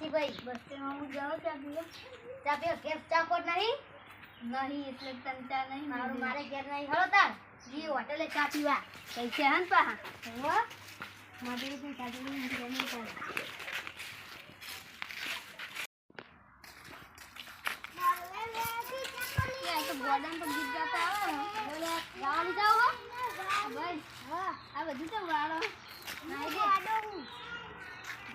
ભાઈ બસ સ્ટેન્ડમાં હું જાઉં ત્યાં પીવા ત્યાં પીવા કેફ ચા નહીં. નહીં એટલે તને ચા નહીં મારું મારે ઘેર નહીં. હળો તાર. જી હોટેલે ચા પીવા. પૈસે હન પા હો. મારી પણ ચા પીવાની ઘેર નહીં પડે આ તો ગીત ગાતા આવો બોલે ગાવાની જાવ હો. ભાઈ હા આ બધું તો વાળો નાઈ દે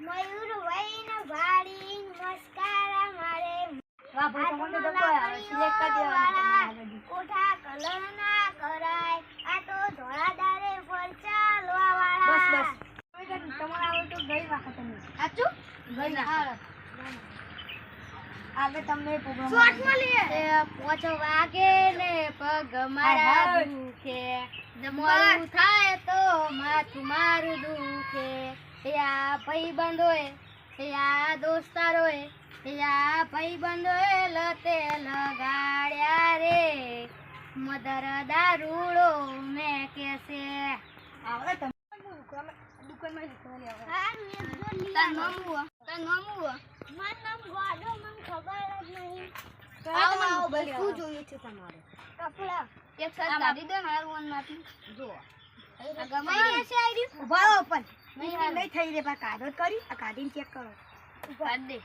મયુર ભાઈ ન ભાડી મસ્કારા મારે વાહ ભાઈ તમને તો કોઈ આવે સિલેક્ટ કરી દેવાનું. કોઠા કલર ના કરાય આ તો ધોળાદારે ફરચા લોવા વાળા બસ. તમારે આવે તો ગઈ વખત તમે સાચું? ગઈ આગળ તમને પોચ વાગે ને પગ. મારા દુખે. જમવાનું થાય તો માથું મારું દુખે. એ આ ભાઈબંધોએ એ આ દોસ્તારોએ એ આ ભાઈબંધોએ લતે લગાડ્યા રે. મદર દારૂડો મેં કેસે આવડે તમને દુકાનમાં દુકાનમાં શીખવાની આવે હા મેં તન લીયા તન મમું મારું નામ ગોડો મને ખબર જ નહીં. આવો, બસ. શું જોઈએ છે તમારે. કપડા. એક સાથ કાઢી દે મારું વનમાંથી જો આ ગમે કઈ ને? આઈડી ઊભા રહો પણ. નહીં નહીં થઈ રે પણ કાઢો કરી. આ કાઢીને ચેક કરો. દે.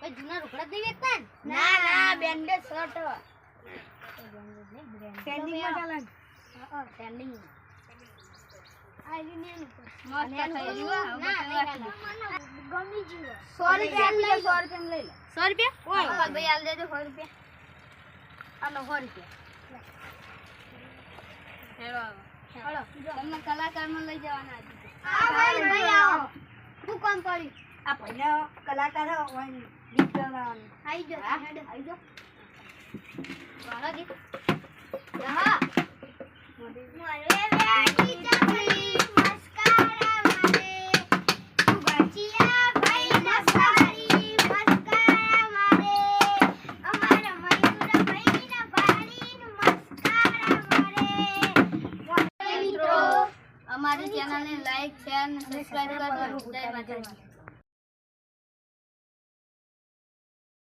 ભાઈ જૂના રોકડા નહીં વેચતા ને? ના ના બેન્ડેજ શર્ટ. ચાલે ને. Trending. આઈડી ને મસ્ત થઈ રહ્યું હો. ના હવે નહીં રાખી દે. મને ગમી ગયું. સો રૂપિયા લઈ તમને જવાના આવો. શું કામ પડ્યું આ ભાઈને કલાકાર આઈ જો આવી જાઓ. વાળા ગીત. હા. મોરવે અમારી ચેનલને લાઈક શેર અને સબસ્ક્રાઇબ કરજો જય માતાજી